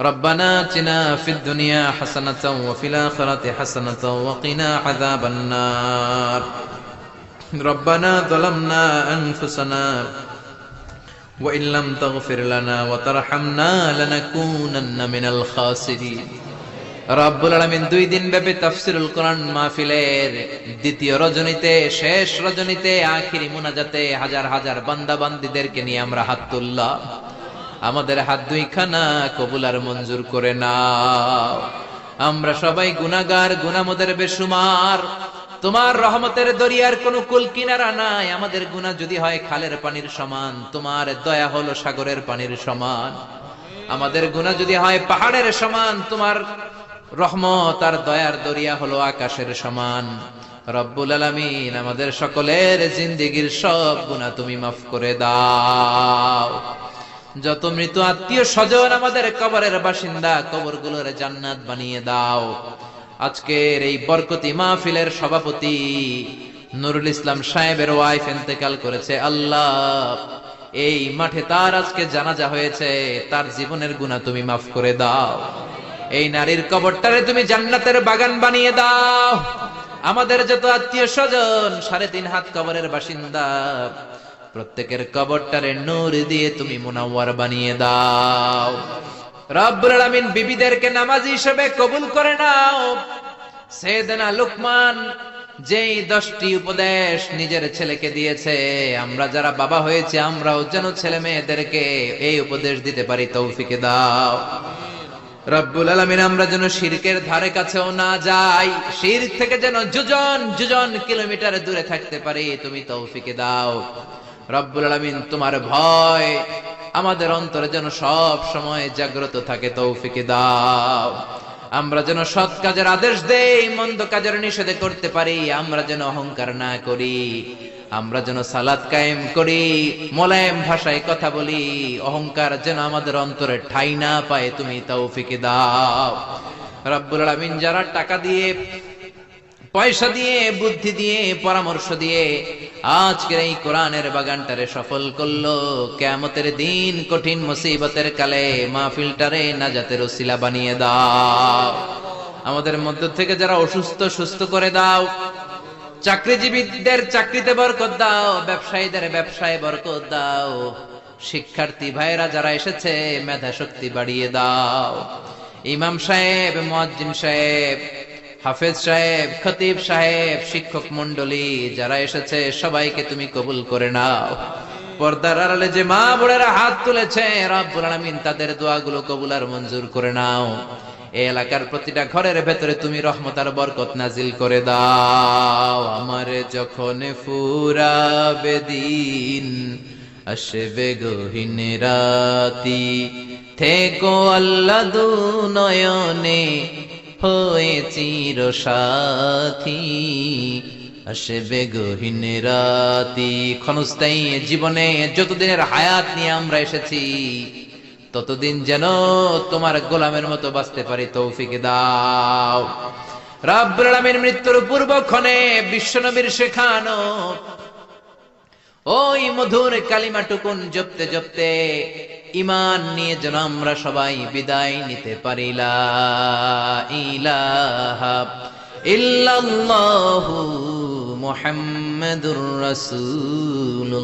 ربنا اتنا في الدنيا حسنة وفي الآخرة حسنة وقنا عذاب النار ربنا ظلمنا أنفسنا وإن لم تغفر لنا وترحمنا لنكونن من الخاسرين রব্বুল আলামিন দুই দিন ব্যাপী তাফসিরুল কোরআন মাহফিলের দ্বিতীয় রজনীতে শেষ রজনীতে আখিরি মুনাজাতে হাজার হাজার বান্দা বান্দিদেরকে নিয়ে আমরা হাত তুললাম আমাদের হাত দুইখানা কবুল আর মঞ্জুর করে নাও। আমরা সবাই গুনাগার গুনামদের বেশুমার। তোমার রহমতের দরিয়ার কোনো কুল কিনারা নাই। আমাদের গুনাহ যদি হয় খালের পানির সমান, তোমার দয়া হলো সাগরের পানির সমান। আমাদের গুনাহ যদি হয় পাহাড়ের সমান, তোমার রহমত আর দয়ার দরিয়া হলো আকাশের সমান। রব্বুল আলামিন, আমাদের সকলের জিন্দিগির সব গুনাহ তুমি মাফ করে দাও। যত মৃত আত্মীয় স্বজন আমাদের কবরের বাসিন্দা, কবরগুলোর জান্নাত বানিয়ে দাও। আজকের এই বরকতি মাহফিলের সভাপতি নুরুল ইসলাম সাহেবের ওয়াইফ এন্তেকাল করেছে। আল্লাহ, এই মাঠে তার আজকে জানাজা হয়েছে। তার জীবনের গুণা তুমি মাফ করে দাও। এই নারীর কবরটারে তুমি জান্নাতের বাগান বানিয়ে দাও। আমাদের যত আত্মীয় স্বজন, সাড়ে তিন হাত কবরের বাসিন্দা প্রত্যেকের কবরটারে নূর দিয়ে তুমি মুনাওয়ার বানিয়ে দাও। রব্বুল বিবিদেরকে নামাজি হিসেবে কবুল করে নাও। সেদনা লুকমান যেই দশটি উপদেশ নিজের ছেলেকে দিয়েছে, আমরা যারা বাবা হয়েছে, আমরাও যেন ছেলে মেয়েদেরকে এই উপদেশ দিতে পারি, তৌফিকে দাও। রব্বুল আলামিন, আমরা যেন শিরকের ধারে কাছেও না যাই শিরক থেকে যেন যুজন যুজন কিলোমিটার দূরে থাকতে পারি, তুমি তৌফিকে দাও। রব্বুল আলামিন তোমার ভয় আমাদের অন্তরে যেন সব সময় জাগ্রত থাকে তৌফিকে দাও। আমরা যেন সৎ কাজের আদেশ দেই, মন্দ কাজের নিষেধে করতে পারি, আমরা যেন অহংকার না করি, আমরা যেন সালাদ কায়েম করি, মোলায়েম ভাষায় কথা বলি, অহংকার যেন আমাদের অন্তরে ঠাই না পায়, তুমি তৌফিকে দাও। রব্বুল আলামিন যারা টাকা দিয়ে পয়সা দিয়ে, বুদ্ধি দিয়ে, পরামর্শ দিয়ে আজকের এই কোরআনের বাগানটারে সফল করল। কেমতের দিন কঠিন মুসিবতের কালে মাহফিলটারে নাজাতের ওসিলা বানিয়ে দাও। আমাদের মধ্য থেকে যারা অসুস্থ, সুস্থ করে দাও। চাকরিজীবীদের চাকরিতে বরকত দাও, ব্যবসায়ীদের ব্যবসায় বরকত দাও। শিক্ষার্থী ভাইরা যারা এসেছে মেধা শক্তি বাড়িয়ে দাও। ইমাম সাহেব, মুয়াজ্জিন সাহেব হাফেজ সাহেব, খতিব সাহেব, শিক্ষক মন্ডলী যারা এসেছে, সবাইকে তুমি কবুল করে নাও। পর্দার আড়ালে যে মা বোনেরা হাত তুলেছে, রব্বুল আলামিন তাদের দোয়াগুলো কবুল আর মঞ্জুর করে নাও। এলাকার প্রতিটা ঘরের ভেতরে তুমি রহমত আর বরকত নাজিল করে দাও। আমার যখন ফুরাবে দিন, আসবে গহীন রাতি, থেকো আল্লাহ দু নয়নে হয়ে চির সাথী, আসবে গহীন রাতি। ক্ষণস্থায়ী জীবনে যতদিনের হায়াত নিয়ে আমরা এসেছি, ততদিন যেন তোমার গোলামের মতো বাঁচতে পারি তৌফিকে দাও। রাব্বুল আলামিন মৃত্যুর পূর্বক্ষণে বিশ্বনবীর শেখানো ওই মধুর কালিমা টুকুন জপতে জপতে ইমান নিয়ে যেন আমরা সবাই বিদায় নিতে পারি। লা ইলাহা ইল্লাল্লাহু মুহাম্মাদুর রাসূলুল্লাহ।